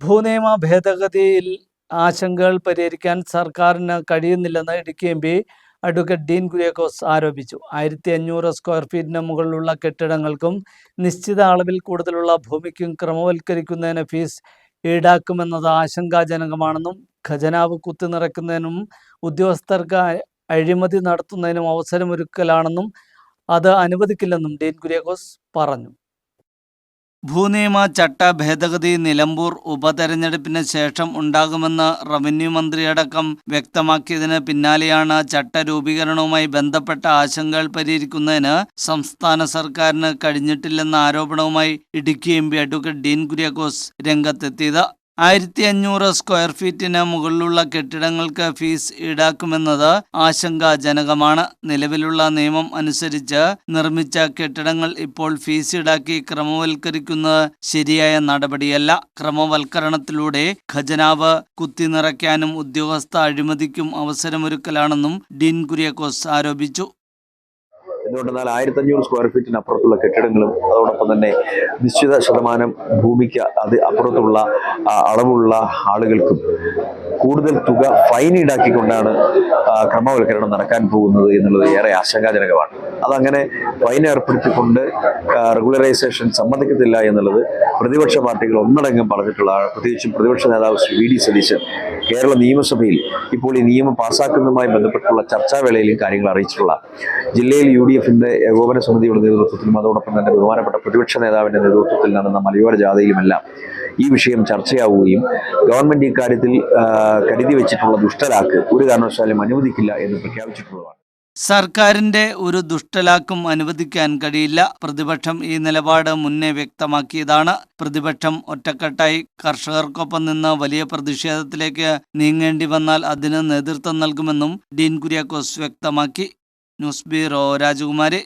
ഭൂനിയമ ഭേദഗതിയിൽ ആശങ്കകൾ പരിഹരിക്കാൻ സർക്കാരിന് കഴിയുന്നില്ലെന്ന് Idukki M P advocate Dean Kuriakose ആരോപിച്ചു. ആയിരത്തി അഞ്ഞൂറ് സ്ക്വയർ ഫീറ്റിന് മുകളിലുള്ള കെട്ടിടങ്ങൾക്കും നിശ്ചിത അളവിൽ കൂടുതലുള്ള ഭൂമിക്കും ക്രമവൽക്കരിക്കുന്നതിന് ഫീസ് ഈടാക്കുമെന്നത് ആശങ്കാജനകമാണെന്നും ഖജനാവ് കുത്തിനിറയ്ക്കുന്നതിനും ഉദ്യോഗസ്ഥർക്ക് അഴിമതി നടത്തുന്നതിനും അവസരമൊരുക്കലാണെന്നും അത് അനുവദിക്കില്ലെന്നും ഡീൻ കുര്യാക്കോസ് പറഞ്ഞു. ഭൂനിയമ ചട്ട ഭേദഗതി നിലമ്പൂർ ഉപതെരഞ്ഞെടുപ്പിന് ശേഷം ഉണ്ടാകുമെന്ന് റവന്യൂ മന്ത്രിയടക്കം വ്യക്തമാക്കിയതിന് പിന്നാലെയാണ് ചട്ട രൂപീകരണവുമായി ബന്ധപ്പെട്ട ആശങ്കകൾ പരിഹരിക്കുന്നതിന് സംസ്ഥാന സർക്കാരിന് കഴിഞ്ഞിട്ടില്ലെന്ന ആരോപണവുമായി Idukki M P advocate Dean Kuriakose രംഗത്തെത്തിയത്. ആയിരത്തി അഞ്ഞൂറ് സ്ക്വയർ ഫീറ്റിന് മുകളിലുള്ള കെട്ടിടങ്ങൾക്ക് ഫീസ് ഈടാക്കുമെന്നത് ആശങ്കാജനകമാണ്. നിലവിലുള്ള നിയമം അനുസരിച്ച് നിർമ്മിച്ച കെട്ടിടങ്ങൾ ഇപ്പോൾ ഫീസ് ഈടാക്കി ക്രമവൽക്കരിക്കുന്നത് ശരിയായ നടപടിയല്ല. ക്രമവൽക്കരണത്തിലൂടെ ഖജനാവ് കുത്തിനിറയ്ക്കാനും ഉദ്യോഗസ്ഥ അഴിമതിക്കും അവസരമൊരുക്കലാണെന്നും ഡീൻ കുര്യാക്കോസ് ആരോപിച്ചു. എന്തുകൊണ്ടെന്നാൽ ആയിരത്തി അഞ്ഞൂറ് സ്ക്വയർ ഫീറ്റിന് അപ്പുറത്തുള്ള കെട്ടിടങ്ങളും അതോടൊപ്പം തന്നെ നിശ്ചിത ശതമാനം ഭൂമിക്ക് അത് അപ്പുറത്തുള്ള അളവുള്ള ആളുകൾക്കും കൂടുതൽ തുക ഫൈൻ ഈടാക്കിക്കൊണ്ടാണ് ക്രമവൽക്കരണം നടക്കാൻ പോകുന്നത് എന്നുള്ളത് ഏറെ ആശങ്കാജനകമാണ്. അതങ്ങനെ ഫൈൻ ഏർപ്പെടുത്തിക്കൊണ്ട് റെഗുലറൈസേഷൻ സമ്മതിക്കത്തില്ല എന്നുള്ളത് പ്രതിപക്ഷ പാർട്ടികൾ ഒന്നടങ്കം പറഞ്ഞിട്ടുള്ള പ്രത്യേകിച്ചും പ്രതിപക്ഷ നേതാവ് ശ്രീ വി ഡി സതീശൻ കേരള നിയമസഭയിൽ ഇപ്പോൾ ഈ നിയമം പാസ്സാക്കുന്നതുമായി ബന്ധപ്പെട്ടുള്ള ചർച്ചാവേളയിലും കാര്യങ്ങൾ അറിയിച്ചിട്ടുള്ള ജില്ലയിൽ യു ഡി എഫിന്റെ ഏകോപന സമിതിയുടെ നേതൃത്വത്തിലും അതോടൊപ്പം തന്നെ ബഹുമാനപ്പെട്ട പ്രതിപക്ഷ നേതാവിന്റെ നേതൃത്വത്തിൽ നടന്ന മലയോര ജാഥയിലുമെല്ലാം ഈ വിഷയം ചർച്ചയാവുകയും ഗവൺമെന്റ് ഇക്കാര്യത്തിൽ കരുതി വെച്ചിട്ടുള്ള ദുഷ്ടലാക്ക് ഒരു കാരണവശാലും അനുവദിക്കില്ല എന്ന് പ്രഖ്യാപിച്ചിട്ടുള്ളതാണ്. സർക്കാരിന്റെ ഒരു ദുഷ്ടലാക്കും അനുവദിക്കാൻ കഴിയില്ല. പ്രതിപക്ഷം ഈ നിലപാട് മുന്നേ വ്യക്തമാക്കിയതാണ്. പ്രതിപക്ഷം ഒറ്റക്കെട്ടായി കർഷകർക്കൊപ്പം നിന്ന് വലിയ പ്രതിഷേധത്തിലേക്ക് നീങ്ങേണ്ടി വന്നാൽ അതിന് നേതൃത്വം നൽകുമെന്നും ഡീൻ കുര്യാക്കോസ് വ്യക്തമാക്കി. ന്യൂസ് ബ്യൂറോ രാജകുമാരി.